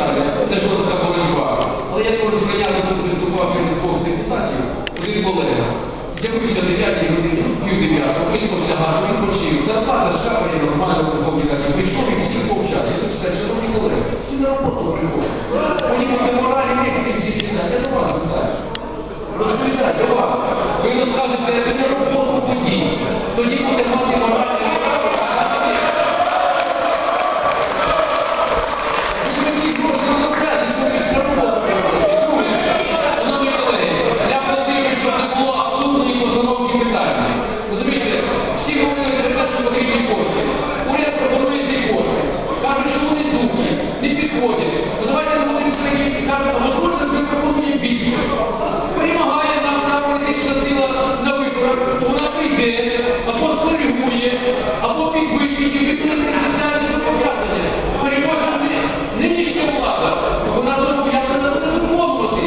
Це боротьба. Але я можу сприйняти, тут виступав через двох депутатів, один колега. З'явився 9 годині, пів 9, виспався гарно, він почив. Зарплата шкапає нормально, Раді. Прийшов і всіх повчав. Я сказав, шановні колеги, і на роботу приходить. Мені буде моралі лекції всі читати. Я до вас питаю. Розповідаю, до вас. Ви розказуєте, не підходять. Ну Давайте ми будемо все-таки кажемо, водночас ми пропустимо більше. Перемагає нам та політична сила на виборах, то вона прийде, або скоригує, або підвищить і виконує соціальні зобов'язання. Переможемо нинішня влада, вона зобов'язана не виконувати.